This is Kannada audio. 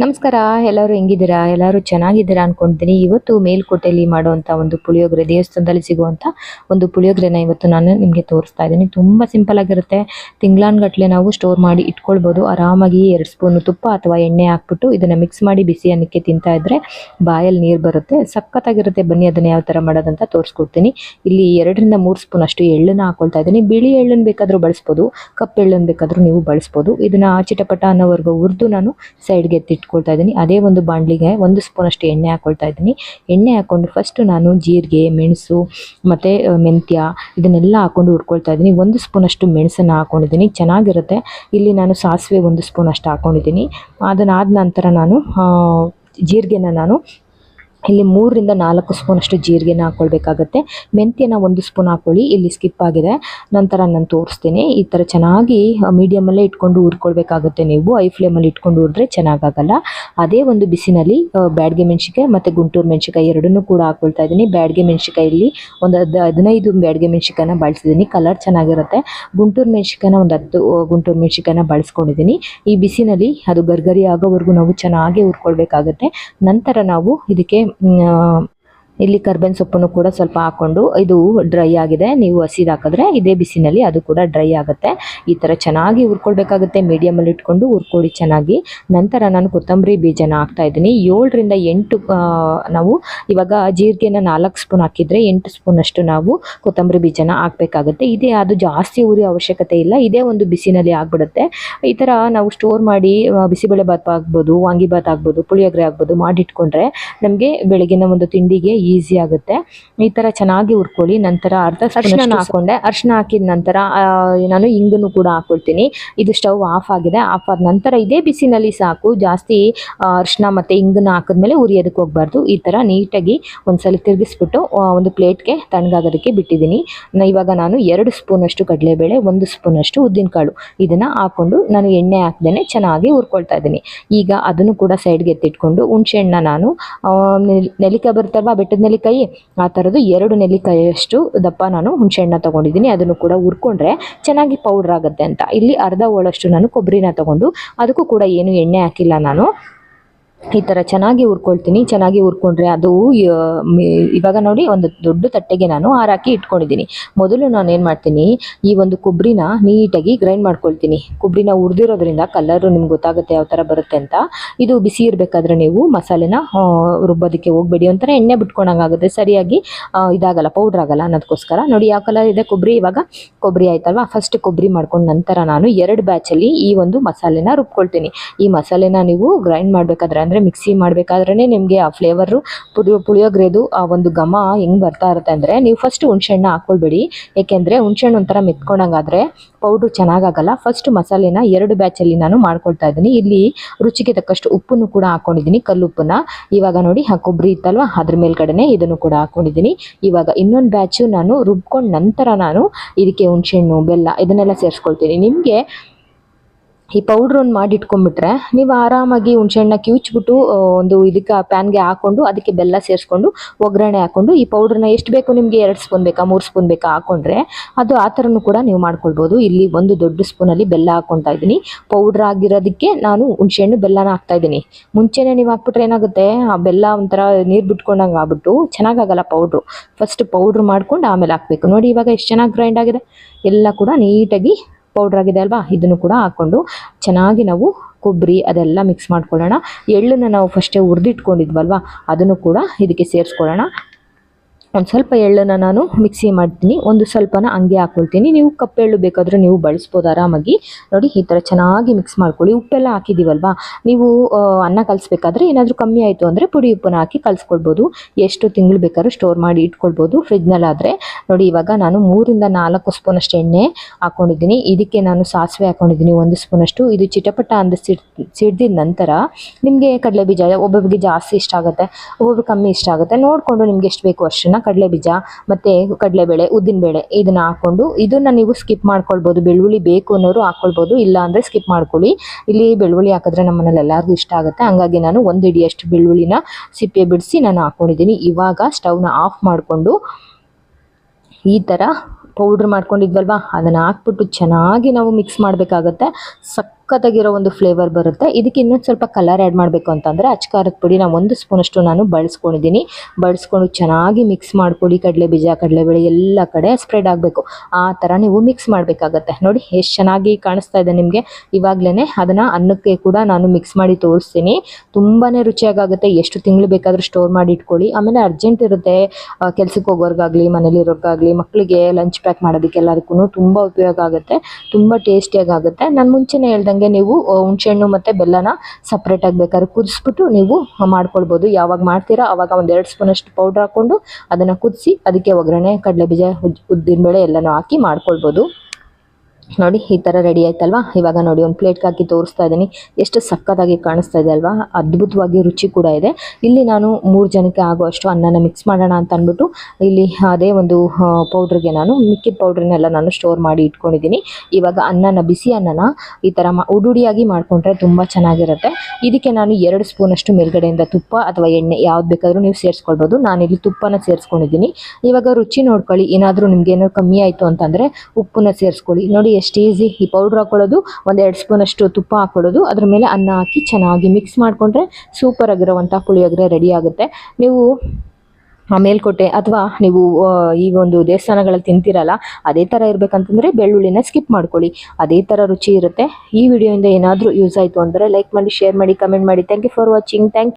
ನಮಸ್ಕಾರ, ಎಲ್ಲರೂ ಹೆಂಗಿದ್ದೀರಾ? ಎಲ್ಲರೂ ಚೆನ್ನಾಗಿದ್ದೀರಾ ಅನ್ಕೊಂತೀನಿ. ಇವತ್ತು ಮೇಲ್ಕೋಟೆಯಲ್ಲಿ ಮಾಡುವಂಥ ಒಂದು ಪುಳಿಯೋಗರೆ, ದೇವಸ್ಥಾನದಲ್ಲಿ ಸಿಗುವಂಥ ಒಂದು ಪುಳಿಯೋಗರೆನ ಇವತ್ತು ನಾನು ನಿಮಗೆ ತೋರಿಸ್ತಾ ಇದ್ದೀನಿ. ತುಂಬ ಸಿಂಪಲ್ ಆಗಿರುತ್ತೆ. ತಿಂಗ್ಳಾನ್ಗಟ್ಲೆ ನಾವು ಸ್ಟೋರ್ ಮಾಡಿ ಇಟ್ಕೊಳ್ಬೋದು. ಆರಾಮಾಗಿ ಎರಡು ಸ್ಪೂನು ತುಪ್ಪ ಅಥವಾ ಎಣ್ಣೆ ಹಾಕ್ಬಿಟ್ಟು ಇದನ್ನು ಮಿಕ್ಸ್ ಮಾಡಿ ಬಿಸಿ ಅನ್ನಕ್ಕೆ ತಿಂತಾ ಇದ್ರೆ ಬಾಯಲ್ಲಿ ನೀರು ಬರುತ್ತೆ. ಸಖತ್ತಾಗಿರುತ್ತೆ. ಬನ್ನಿ, ಅದನ್ನು ಯಾವ ಥರ ಮಾಡೋದಂತ ತೋರಿಸ್ಕೊಡ್ತೀನಿ. ಇಲ್ಲಿ ಎರಡರಿಂದ ಮೂರು ಸ್ಪೂನ್ ಅಷ್ಟು ಎಳ್ಳನ್ನ ಹಾಕೊಳ್ತಾ ಇದ್ದೀನಿ. ಬಿಳಿ ಎಳ್ಳನ್ನು ಬೇಕಾದರೂ ಬಳಸ್ಬೋದು. ಕಪ್ಪು ಎಳ್ಳನ್ನು ಬೇಕಾದರೂ ನೀವು ಬಳಸ್ಬೋದು. ಇದನ್ನ ಚಿಟಪಟ ಅನ್ನೋವರೆಗೂ ಹುರಿದು ನಾನು ಸೈಡ್ಗೆ ಎತ್ತಿಟ್ಕೊಳ್ತಾ ಇದ್ದೀನಿ. ಅದೇ ಒಂದು ಬಾಣಲಿಗೆ ಒಂದು ಸ್ಪೂನ್ ಅಷ್ಟು ಎಣ್ಣೆ ಹಾಕ್ಕೊಳ್ತಾ ಇದ್ದೀನಿ. ಎಣ್ಣೆ ಹಾಕ್ಕೊಂಡು ಫಸ್ಟು ನಾನು ಜೀರಿಗೆ, ಮೆಣಸು ಮತ್ತು ಮೆಂತ್ಯ ಇದನ್ನೆಲ್ಲ ಹಾಕ್ಕೊಂಡು ಹುರ್ಕೊಳ್ತಾ ಇದ್ದೀನಿ. ಒಂದು ಸ್ಪೂನ್ ಅಷ್ಟು ಮೆಣಸನ್ನು ಹಾಕ್ಕೊಂಡಿದ್ದೀನಿ ಚೆನ್ನಾಗಿರುತ್ತೆ. ಇಲ್ಲಿ ನಾನು ಸಾಸಿವೆ ಒಂದು ಸ್ಪೂನ್ ಅಷ್ಟು ಹಾಕೊಂಡಿದ್ದೀನಿ. ಅದನ್ನಾದ ನಂತರ ನಾನು ಜೀರಿಗೆನ ನಾನು ಇಲ್ಲಿ ಮೂರರಿಂದ ನಾಲ್ಕು ಸ್ಪೂನ್ ಅಷ್ಟು ಜೀರಿಗೆನ ಹಾಕ್ಕೊಳ್ಬೇಕಾಗತ್ತೆ ಮೆಂತ್ಯನ ಒಂದು ಸ್ಪೂನ್ ಹಾಕ್ಕೊಳ್ಳಿ ಇಲ್ಲಿ ಸ್ಕಿಪ್ ಆಗಿದೆ. ನಂತರ ನಾನು ತೋರಿಸ್ತೀನಿ. ಈ ಥರ ಚೆನ್ನಾಗಿ ಮೀಡಿಯಮಲ್ಲೇ ಇಟ್ಕೊಂಡು ಹುರ್ಕೊಳ್ಬೇಕಾಗುತ್ತೆ ನೀವು. ಐ ಫ್ಲೇಮಲ್ಲಿ ಇಟ್ಕೊಂಡು ಹುರಿದ್ರೆ ಚೆನ್ನಾಗಾಗಲ್ಲ. ಅದೇ ಒಂದು ಬಿಸಿನಲ್ಲಿ ಬ್ಯಾಡ್ಗೆ ಮೆಣಸಿಕಾಯಿ ಮತ್ತು ಗುಂಟೂರು ಮೆಣಸಿಕಾಯಿ ಎರಡನ್ನೂ ಕೂಡ ಹಾಕ್ಕೊಳ್ತಾ ಇದ್ದೀನಿ. ಬ್ಯಾಡ್ಗೆ ಮೆಣಸಿಕಾಯಲ್ಲಿ ಒಂದು ಹದ್, ಹದಿನೈದು ಬ್ಯಾಡ್ಗೆ ಮೆಣಸಿಕಾಯನ್ನ ಬಳಸಿದ್ದೀನಿ. ಕಲರ್ ಚೆನ್ನಾಗಿರುತ್ತೆ. ಗುಂಟೂರು ಮೆಣಸಿಕಾಯನ್ನ ಒಂದು ಹತ್ತು ಗುಂಟೂರು ಮೆಣಸಿಕಾಯನ್ನ ಬಳಸ್ಕೊಂಡಿದ್ದೀನಿ. ಈ ಬಿಸಿನಲ್ಲಿ ಅದು ಗರ್ಗರಿ ಆಗೋವರೆಗೂ ನಾವು ಚೆನ್ನಾಗಿ ಹುರ್ಕೊಳ್ಬೇಕಾಗತ್ತೆ. ನಂತರ ನಾವು ಇದಕ್ಕೆ uh, ಇಲ್ಲಿ ಕರ್ಬೇವಿನ ಸೊಪ್ಪನ್ನು ಕೂಡ ಸ್ವಲ್ಪ ಹಾಕೊಂಡು ಇದು ಡ್ರೈ ಆಗಿದೆ. ನೀವು ಹಸಿದು ಹಾಕಿದ್ರೆ ಇದೇ ಬಿಸಿನಲ್ಲಿ ಅದು ಕೂಡ ಡ್ರೈ ಆಗುತ್ತೆ. ಈ ಥರ ಚೆನ್ನಾಗಿ ಹುರ್ಕೊಳ್ಬೇಕಾಗುತ್ತೆ. ಮೀಡಿಯಮಲ್ಲಿ ಇಟ್ಕೊಂಡು ಹುರ್ಕೊಳ್ಳಿ ಚೆನ್ನಾಗಿ. ನಂತರ ನಾನು ಕೊತ್ತಂಬರಿ ಬೀಜನ ಹಾಕ್ತಾ ಇದ್ದೀನಿ. ಏಳರಿಂದ ಎಂಟು ನಾವು ಇವಾಗ ಜೀರಿಗೆನ ನಾಲ್ಕು ಸ್ಪೂನ್ ಹಾಕಿದರೆ ಎಂಟು ಸ್ಪೂನ್ ಅಷ್ಟು ನಾವು ಕೊತ್ತಂಬರಿ ಬೀಜನ ಹಾಕಬೇಕಾಗುತ್ತೆ. ಇದೇ ಅದು ಜಾಸ್ತಿ ಉರಿ ಅವಶ್ಯಕತೆ ಇಲ್ಲ. ಇದೇ ಒಂದು ಬಿಸಿನಲ್ಲಿ ಆಗ್ಬಿಡುತ್ತೆ. ಈ ಥರ ನಾವು ಸ್ಟೋರ್ ಮಾಡಿ ಬಿಸಿಬೇಳೆ ಭಾತ್ ಆಗ್ಬೋದು, ವಾಂಗಿಭಾತ್ ಆಗ್ಬೋದು, ಪುಳಿಯೋಗರೆ ಆಗ್ಬೋದು ಮಾಡಿಟ್ಕೊಂಡ್ರೆ ನಮಗೆ ಬೆಳಗಿನ ಒಂದು ತಿಂಡಿಗೆ ಈಸಿ ಆಗುತ್ತೆ. ಈ ಥರ ಚೆನ್ನಾಗಿ ಹುರ್ಕೊಳ್ಳಿ ನಂತರ ಅರ್ಧ ಅರ್ಶಿನ ಹಾಕೊಂಡೆ ಅರ್ಶಿನ ಹಾಕಿದ ನಂತರ ನಾನು ಇಂಗನ್ನು ಕೂಡ ಹಾಕೊಳ್ತೀನಿ. ಇದು ಸ್ಟವ್ ಆಫ್ ಆಗಿದೆ. ಆಫ್ ಆದ ನಂತರ ಇದೇ ಬಿಸಿನಲ್ಲಿ ಸಾಕು. ಜಾಸ್ತಿ ಅರ್ಶನ ಮತ್ತು ಇಂಗನ್ನ ಹಾಕಿದ್ಮೇಲೆ ಉರಿಯೋದಕ್ಕೆ ಹೋಗ್ಬಾರ್ದು. ಈ ಥರ ನೀಟಾಗಿ ಒಂದ್ಸಲ ತಿರುಗಿಸ್ಬಿಟ್ಟು ಒಂದು ಪ್ಲೇಟ್ಗೆ ತಣ್ಣಗಾಗೋದಕ್ಕೆ ಬಿಟ್ಟಿದ್ದೀನಿ. ಇವಾಗ ನಾನು ಎರಡು ಸ್ಪೂನಷ್ಟು ಕಡಲೆಬೇಳೆ ಒಂದು ಸ್ಪೂನಷ್ಟು ಉದ್ದಿನಕಾಳು. ಇದನ್ನು ಹಾಕ್ಕೊಂಡು ನಾನು ಎಣ್ಣೆ ಹಾಕ್ದೇನೆ ಚೆನ್ನಾಗಿ ಹುರ್ಕೊಳ್ತಾ ಇದ್ದೀನಿ. ಈಗ ಅದನ್ನು ಕೂಡ ಸೈಡ್ಗೆ ಎತ್ತಿಟ್ಕೊಂಡು ಹುಣ್ಸೆಹಣ್ಣ ನಾನು ಆ, ಬರ್ತಾರ ನೆಲ್ಲಿಕಾಯಿ ಬೆಟ್ಟದ ನೆಲ್ಲಿಕಾಯಿ, ಆ ಥರದ್ದು ಎರಡು ನೆಲ್ಲಿಕಾಯಿಯಷ್ಟು ದಪ್ಪ ನಾನು ಹುಣಸೆಹಣ್ಣ ತೊಗೊಂಡಿದ್ದೀನಿ. ಅದನ್ನು ಕೂಡ ಹುರ್ಕೊಂಡ್ರೆ ಚೆನ್ನಾಗಿ ಪೌಡ್ರ್ ಆಗುತ್ತೆ ಅಂತ. ಇಲ್ಲಿ ಅರ್ಧ ಹೋಳಷ್ಟು ನಾನು ಕೊಬ್ಬರಿನ ತೊಗೊಂಡು, ಅದಕ್ಕೂ ಕೂಡ ಏನು ಎಣ್ಣೆ ಹಾಕಿಲ್ಲ ನಾನು. ಈ ಥರ ಚೆನ್ನಾಗಿ ಹುರ್ಕೊಳ್ತೀನಿ, ಚೆನ್ನಾಗಿ ಹುರ್ಕೊಂಡ್ರೆ ಅದು ಇವಾಗ ನೋಡಿ ಒಂದು ದೊಡ್ಡ ತಟ್ಟೆಗೆ ನಾನು ಹಾರಾಕಿ ಇಟ್ಕೊಂಡಿದ್ದೀನಿ. ಮೊದಲು ನಾನು ಏನು ಮಾಡ್ತೀನಿ, ಈ ಒಂದು ಕೊಬ್ಬರಿನ ನೀಟಾಗಿ ಗ್ರೈಂಡ್ ಮಾಡ್ಕೊಳ್ತೀನಿ. ಕೊಬ್ಬರಿನ ಹುರಿದಿರೋದ್ರಿಂದ ಕಲರು ನಿಮ್ಗೆ ಗೊತ್ತಾಗುತ್ತೆ ಯಾವ ಥರ ಬರುತ್ತೆ ಅಂತ. ಇದು ಬಿಸಿ ಇರಬೇಕಾದ್ರೆ ನೀವು ಮಸಾಲೆನ ರುಬ್ಬೋದಕ್ಕೆ ಹೋಗ್ಬೇಡಿ. ಒಂಥರ ಎಣ್ಣೆ ಬಿಟ್ಕೊಂಡಂಗಾಗುತ್ತೆ ಸರಿಯಾಗಿ ಇದಾಗಲ್ಲ ಪೌಡ್ರ್ ಆಗಲ್ಲ ಅನ್ನೋದಕ್ಕೋಸ್ಕರ ನೋಡಿ ಯಾವ ಕಲರ್ ಇದೆ ಕೊಬ್ಬರಿ ಇವಾಗ ಕೊಬ್ಬರಿ ಆಯ್ತಲ್ವಾ? ಫಸ್ಟ್ ಕೊಬ್ಬರಿ ಮಾಡ್ಕೊಂಡು ನಂತರ ನಾನು ಎರಡು ಬ್ಯಾಚಲ್ಲಿ ಈ ಒಂದು ಮಸಾಲೆನ ರುಬ್ಕೊಳ್ತೀನಿ. ಈ ಮಸಾಲೆನ ನೀವು ಗ್ರೈಂಡ್ ಮಾಡಬೇಕಾದ್ರೆ ಅಂದರೆ ಮಿಕ್ಸಿ ಮಾಡಬೇಕಾದ್ರೆ ನಿಮಗೆ ಆ ಫ್ಲೇವರು ಪುಳಿಯೋ ಪುಳಿಯೋಗ್ರೆದು ಆ ಒಂದು ಘಮ ಹೆಂಗೆ ಬರ್ತಾ ಇರುತ್ತೆ ಅಂದರೆ ನೀವು ಫಸ್ಟ್ ಹುಣ್ಸೆಹಣ್ಣು ಹಾಕ್ಕೊಳ್ಬೇಡಿ ಏಕೆಂದರೆ ಹುಣ್ಸೆಹಣ್ಣು ಒಂಥರ ಮೆತ್ಕೊಂಡಂಗಾದ್ರೆ ಪೌಡ್ರು ಚೆನ್ನಾಗಾಗಲ್ಲ. ಫಸ್ಟ್ ಮಸಾಲೆನ ಎರಡು ಬ್ಯಾಚಲ್ಲಿ ನಾನು ಮಾಡ್ಕೊಳ್ತಾ ಇದ್ದೀನಿ. ಇಲ್ಲಿ ರುಚಿಗೆ ತಕ್ಕಷ್ಟು ಉಪ್ಪನ್ನು ಕೂಡ ಹಾಕ್ಕೊಂಡಿದ್ದೀನಿ ಕಲ್ಲುಪ್ಪನ್ನ ಇವಾಗ ನೋಡಿ, ಆ ಕೊಬ್ಬರಿ ಇತ್ತಲ್ವಾ? ಅದ್ರ ಮೇಲ್ಗಡೆನೆ ಇದನ್ನು ಕೂಡ ಹಾಕ್ಕೊಂಡಿದ್ದೀನಿ ಇವಾಗ ಇನ್ನೊಂದು ಬ್ಯಾಚು ನಾನು ರುಬ್ಕೊಂಡು ನಂತರ ನಾನು ಇದಕ್ಕೆ ಹುಣ್ಸೆಹಣ್ಣು, ಬೆಲ್ಲ ಇದನ್ನೆಲ್ಲ ಸೇರಿಸ್ಕೊಳ್ತೀನಿ. ನಿಮಗೆ ಈ ಪೌಡ್ರ್ ಒಂದು ಮಾಡಿ ಇಟ್ಕೊಂಡ್ಬಿಟ್ರೆ ನೀವು ಆರಾಮಾಗಿ ಹುಣ್ಸೆಹಣ್ಣ ಕಿವುಚ್ಬಿಟ್ಟು ಒಂದು ಇದಕ್ಕೆ ಪ್ಯಾನ್ಗೆ ಹಾಕೊಂಡು ಅದಕ್ಕೆ ಬೆಲ್ಲ ಸೇರಿಸ್ಕೊಂಡು ಒಗ್ಗರಣೆ ಹಾಕೊಂಡು ಈ ಪೌಡ್ರನ್ನ ಎಷ್ಟು ಬೇಕು ನಿಮಗೆ? ಎರಡು ಸ್ಪೂನ್ ಬೇಕಾ? ಮೂರು ಸ್ಪೂನ್ ಬೇಕಾ? ಹಾಕೊಂಡ್ರೆ ಅದು ಆ ಥರನೂ ಕೂಡ ನೀವು ಮಾಡ್ಕೊಳ್ಬೋದು. ಇಲ್ಲಿ ಒಂದು ದೊಡ್ಡ ಸ್ಪೂನಲ್ಲಿ ಬೆಲ್ಲ ಹಾಕ್ಕೊತಾ ಇದ್ದೀನಿ. ಪೌಡ್ರ್ ಆಗಿರೋದಕ್ಕೆ ನಾನು ಹುಣ್ಸೆಹಣ್ಣು ಬೆಲ್ಲನ ಹಾಕ್ತಾ ಇದ್ದೀನಿ. ಮುಂಚೆನೇ ನೀವು ಹಾಕ್ಬಿಟ್ರೆ ಏನಾಗುತ್ತೆ? ಆ ಬೆಲ್ಲ ಒಂಥರ ನೀರು ಬಿಟ್ಕೊಂಡಂಗೆ ಆಗ್ಬಿಟ್ಟು ಚೆನ್ನಾಗಾಗಲ್ಲ ಪೌಡ್ರು ಫಸ್ಟ್ ಪೌಡ್ರ್ ಮಾಡ್ಕೊಂಡು ಆಮೇಲೆ ಹಾಕಬೇಕು. ನೋಡಿ ಇವಾಗ ಎಷ್ಟು ಚೆನ್ನಾಗಿ ಗ್ರೈಂಡ್ ಆಗಿದೆ. ಎಲ್ಲ ಕೂಡ ನೀಟಾಗಿ ಪೌಡ್ರ್ ಆಗಿದೆ ಅಲ್ವಾ? ಇದನ್ನು ಕೂಡ ಹಾಕ್ಕೊಂಡು ಚೆನ್ನಾಗಿ ನಾವು ಕೊಬ್ಬರಿ ಅದೆಲ್ಲ ಮಿಕ್ಸ್ ಮಾಡ್ಕೊಳ್ಳೋಣ. ಎಳ್ಳನ್ನು ನಾವು ಫಸ್ಟೇ ಹುರಿದಿಟ್ಕೊಂಡಿದ್ವಲ್ವಾ ಅದನ್ನು ಕೂಡ ಇದಕ್ಕೆ ಸೇರಿಸ್ಕೊಳ್ಳೋಣ. ಒಂದು ಸ್ವಲ್ಪ ಎಳ್ಳನ್ನು ನಾನು ಮಿಕ್ಸಿ ಮಾಡ್ತೀನಿ. ಒಂದು ಸ್ವಲ್ಪನ ಹಂಗೆ ಹಾಕ್ಕೊಳ್ತೀನಿ ನೀವು ಕಪ್ಪೆಳ್ಳು ಬೇಕಾದರೂ ನೀವು ಬಳಸ್ಬೋದು ಆರಾಮಾಗಿ. ನೋಡಿ, ಈ ಥರ ಚೆನ್ನಾಗಿ ಮಿಕ್ಸ್ ಮಾಡ್ಕೊಳ್ಳಿ. ಉಪ್ಪೆಲ್ಲ ಹಾಕಿದ್ದೀವಲ್ವಾ ನೀವು ಅನ್ನ ಕಲಿಸ್ಬೇಕಾದ್ರೆ ಏನಾದರೂ ಕಮ್ಮಿ ಆಯಿತು ಅಂದರೆ ಪುಡಿ ಉಪ್ಪನ್ನ ಹಾಕಿ ಕಲಿಸ್ಕೊಳ್ಬೋದು. ಎಷ್ಟು ತಿಂಗಳು ಬೇಕಾದ್ರೂ ಸ್ಟೋರ್ ಮಾಡಿ ಇಟ್ಕೊಳ್ಬೋದು ಫ್ರಿಜ್ನಲ್ಲಾದರೆ ನೋಡಿ, ಇವಾಗ ನಾನು ಮೂರಿಂದ ನಾಲ್ಕು ಸ್ಪೂನಷ್ಟು ಎಣ್ಣೆ ಹಾಕ್ಕೊಂಡಿದ್ದೀನಿ ಇದಕ್ಕೆ ನಾನು ಸಾಸಿವೆ ಹಾಕ್ಕೊಂಡಿದ್ದೀನಿ ಒಂದು ಸ್ಪೂನಷ್ಟು. ಇದು ಚಿಟಪಟ ಅಂದ ಸಿಡ್ ನಂತರ ನಿಮಗೆ ಕಡಲೆ ಬೀಜ ಒಬ್ಬೊಬ್ಬರಿಗೆ ಜಾಸ್ತಿ ಇಷ್ಟ ಆಗುತ್ತೆ, ಒಬ್ಬೊಬ್ರಿಗೆ ಕಮ್ಮಿ ಇಷ್ಟ ಆಗುತ್ತೆ. ನೋಡಿಕೊಂಡು ನಿಮ್ಗೆ ಎಷ್ಟು ಬೇಕು ಅಷ್ಟನ್ನ ಕಡಲೆ ಬೀಜ ಮತ್ತು ಕಡಲೆಬೇಳೆ, ಉದ್ದಿನಬೇಳೆ ಇದನ್ನು ಹಾಕ್ಕೊಂಡು ಇದನ್ನು ನೀವು ಸ್ಕಿಪ್ ಮಾಡ್ಕೊಳ್ಬೋದು. ಬೆಳ್ಳುಳ್ಳಿ ಬೇಕು ಅನ್ನೋರು ಹಾಕ್ಕೊಳ್ಬೋದು ಇಲ್ಲ ಅಂದರೆ ಸ್ಕಿಪ್ ಮಾಡ್ಕೊಳ್ಳಿ. ಇಲ್ಲಿ ಬೆಳ್ಳುಳ್ಳಿ ಹಾಕಿದ್ರೆ ನಮ್ಮ ಮನೇಲಿ ಎಲ್ಲರಿಗೂ ಇಷ್ಟ ಆಗುತ್ತೆ. ಹಾಗಾಗಿ ನಾನು ಒಂದು ಹಿಡಿಯಷ್ಟು ಬೆಳ್ಳುಳ್ಳಿನ ಸಿಪ್ಪೆ ಬಿಡಿಸಿ ನಾನು ಹಾಕ್ಕೊಂಡಿದ್ದೀನಿ ಇವಾಗ ಸ್ಟವ್ನ ಆಫ್ ಮಾಡಿಕೊಂಡು ಈ ಥರ ಪೌಡ್ರ್ ಮಾಡ್ಕೊಂಡಿದ್ವಲ್ವಾ? ಅದನ್ನು ಹಾಕ್ಬಿಟ್ಟು ಚೆನ್ನಾಗಿ ನಾವು ಮಿಕ್ಸ್ ಮಾಡಬೇಕಾಗತ್ತೆ. ಸಕ್ಕ ಸಖತ್ತಾಗಿರೋ ಒಂದು ಫ್ಲೇವರ್ ಬರುತ್ತೆ. ಇದಕ್ಕೆ ಇನ್ನೊಂದು ಸ್ವಲ್ಪ ಕಲರ್ ಆ್ಯಡ್ ಮಾಡಬೇಕು ಅಂತಂದರೆ ಅಚ್ಕಾರದ ಪುಡಿ ನಾನು ಒಂದು ಸ್ಪೂನಷ್ಟು ನಾನು ಬಳಸ್ಕೊಂಡಿದ್ದೀನಿ. ಬಳಸ್ಕೊಂಡು ಚೆನ್ನಾಗಿ ಮಿಕ್ಸ್ ಮಾಡ್ಕೊಳ್ಳಿ. ಕಡಲೆ ಬೀಜ ಕಡಲೆಬೇಳೆ ಎಲ್ಲ ಕಡೆ ಸ್ಪ್ರೆಡ್ ಆಗಬೇಕು. ಆ ಥರ ನೀವು ಮಿಕ್ಸ್ ಮಾಡಬೇಕಾಗತ್ತೆ. ನೋಡಿ ಎಷ್ಟು ಚೆನ್ನಾಗಿ ಕಾಣಿಸ್ತಾ ಇದೆ ನಿಮಗೆ. ಇವಾಗಲೇ ಅದನ್ನು ಅನ್ನಕ್ಕೆ ಕೂಡ ನಾನು ಮಿಕ್ಸ್ ಮಾಡಿ ತೋರಿಸ್ತೀನಿ. ತುಂಬಾ ರುಚಿಯಾಗುತ್ತೆ ಎಷ್ಟು ತಿಂಗಳು ಬೇಕಾದರೂ ಸ್ಟೋರ್ ಮಾಡಿ ಇಟ್ಕೊಳ್ಳಿ. ಆಮೇಲೆ ಅರ್ಜೆಂಟ್ ಇರುತ್ತೆ. ಕೆಲಸಕ್ಕೆ ಹೋಗೋರ್ಗಾಗಲಿ, ಮನೇಲಿರೋರ್ಗಾಗಲಿ ಮಕ್ಕಳಿಗೆ ಲಂಚ್ ಪ್ಯಾಕ್ ಮಾಡೋದಕ್ಕೆ ಎಲ್ಲದಕ್ಕೂ ತುಂಬ ಉಪಯೋಗ ಆಗುತ್ತೆ. ತುಂಬ ಟೇಸ್ಟಿಯಾಗಿ ಆಗುತ್ತೆ ನಾನು ಮುಂಚೆನೇ ಹೇಳ್ದಂಗೆ ನೀವು ಹುಣಸೆಹಣ್ಣು ಮತ್ತು ಬೆಲ್ಲನ ಸಪ್ರೇಟಾಗಿ ಬೇಕಾದ್ರೆ ಕುದಿಸ್ಬಿಟ್ಟು ನೀವು ಮಾಡ್ಕೊಳ್ಬೋದು. ಯಾವಾಗ ಮಾಡ್ತೀರಾ ಆವಾಗ ಒಂದು ಎರಡು ಸ್ಪೂನಷ್ಟು ಪೌಡ್ರ್ ಹಾಕ್ಕೊಂಡು ಅದನ್ನು ಕುದಿಸಿ, ಅದಕ್ಕೆ ಒಗ್ಗರಣೆ, ಕಡಲೆಬೀಜ ಉದ್ದಿನ ಉದ್ದಿನಬೇಳೆ ಎಲ್ಲನೂ ಹಾಕಿ ಮಾಡ್ಕೊಳ್ಬೋದು. ನೋಡಿ, ಈ ಥರ ರೆಡಿ ಆಯ್ತಲ್ವಾ? ಇವಾಗ ನೋಡಿ, ಒಂದು ಪ್ಲೇಟ್ಗೆ ಹಾಕಿ ತೋರಿಸ್ತಾ ಇದ್ದೀನಿ. ಎಷ್ಟು ಸಕ್ಕತ್ತಾಗಿ ಕಾಣಿಸ್ತಾ ಇದೆ ಅಲ್ವಾ? ಅದ್ಭುತವಾಗಿ ರುಚಿ ಕೂಡ ಇದೆ. ಇಲ್ಲಿ ನಾನು ಮೂರು ಜನಕ್ಕೆ ಆಗುವಷ್ಟು ಅನ್ನನ ಮಿಕ್ಸ್ ಮಾಡೋಣ ಅಂತ ಅಂದ್ಬಿಟ್ಟು, ಇಲ್ಲಿ ಅದೇ ಒಂದು ಪೌಡ್ರಿಗೆ ನಾನು ಮಿಕ್ಕಿದ ಪೌಡ್ರನ್ನೆಲ್ಲ ನಾನು ಸ್ಟೋರ್ ಮಾಡಿ ಇಟ್ಕೊಂಡಿದ್ದೀನಿ. ಇವಾಗ ಅನ್ನನ, ಬಿಸಿ ಅನ್ನನ ಈ ಥರ ಉಡುಡಿಯಾಗಿ ಮಾಡಿಕೊಂಡ್ರೆ ತುಂಬ ಚೆನ್ನಾಗಿರುತ್ತೆ. ಇದಕ್ಕೆ ನಾನು ಎರಡು ಸ್ಪೂನಷ್ಟು ಮೇಲ್ಗಡೆಯಿಂದ ತುಪ್ಪ ಅಥವಾ ಎಣ್ಣೆ ಯಾವ್ದು ಬೇಕಾದರೂ ನೀವು ಸೇರಿಸ್ಕೊಳ್ಬೋದು. ನಾನಿಲ್ಲಿ ತುಪ್ಪನ ಸೇರಿಸ್ಕೊಂಡಿದ್ದೀನಿ. ಇವಾಗ ರುಚಿ ನೋಡ್ಕೊಳ್ಳಿ. ಏನಾದರೂ ನಿಮ್ಗೆ ಏನಾದ್ರು ಕಮ್ಮಿ ಆಯಿತು ಅಂತಂದರೆ ಉಪ್ಪನ್ನ ಸೇರಿಸ್ಕೊಳ್ಳಿ. ನೋಡಿ ಎಷ್ಟು ಈಸಿ ಈ ಪೌಡ್ರ್ ಹಾಕೊಳ್ಳೋದು? ಒಂದು ಎರಡು ಸ್ಪೂನಷ್ಟು ತುಪ್ಪ ಹಾಕೊಳ್ಳೋದು. ಅದ್ರ ಮೇಲೆ ಅನ್ನ ಹಾಕಿ ಚೆನ್ನಾಗಿ ಮಿಕ್ಸ್ ಮಾಡಿಕೊಂಡ್ರೆ ಸೂಪರ್ ಆಗಿರೋವಂಥ ಪುಳಿಯೋಗರೆ ರೆಡಿ ಆಗುತ್ತೆ. ನೀವು ಆ ಮೇಲ್ಕೋಟೆ ಅಥವಾ ನೀವು ಈ ಒಂದು ದೇವಸ್ಥಾನಗಳಲ್ಲಿ ತಿಂತೀರಲ್ಲ, ಅದೇ ಥರ ಇರಬೇಕಂತಂದರೆ ಬೆಳ್ಳುಳ್ಳಿನ ಸ್ಕಿಪ್ ಮಾಡ್ಕೊಳ್ಳಿ. ಅದೇ ಥರ ರುಚಿ ಇರುತ್ತೆ. ಈ ವಿಡಿಯೋಯಿಂದ ಏನಾದರೂ ಯೂಸ್ ಆಯಿತು ಅಂದರೆ ಲೈಕ್ ಮಾಡಿ ಶೇರ್ ಮಾಡಿ ಕಮೆಂಟ್ ಮಾಡಿ. Thank you for watching thank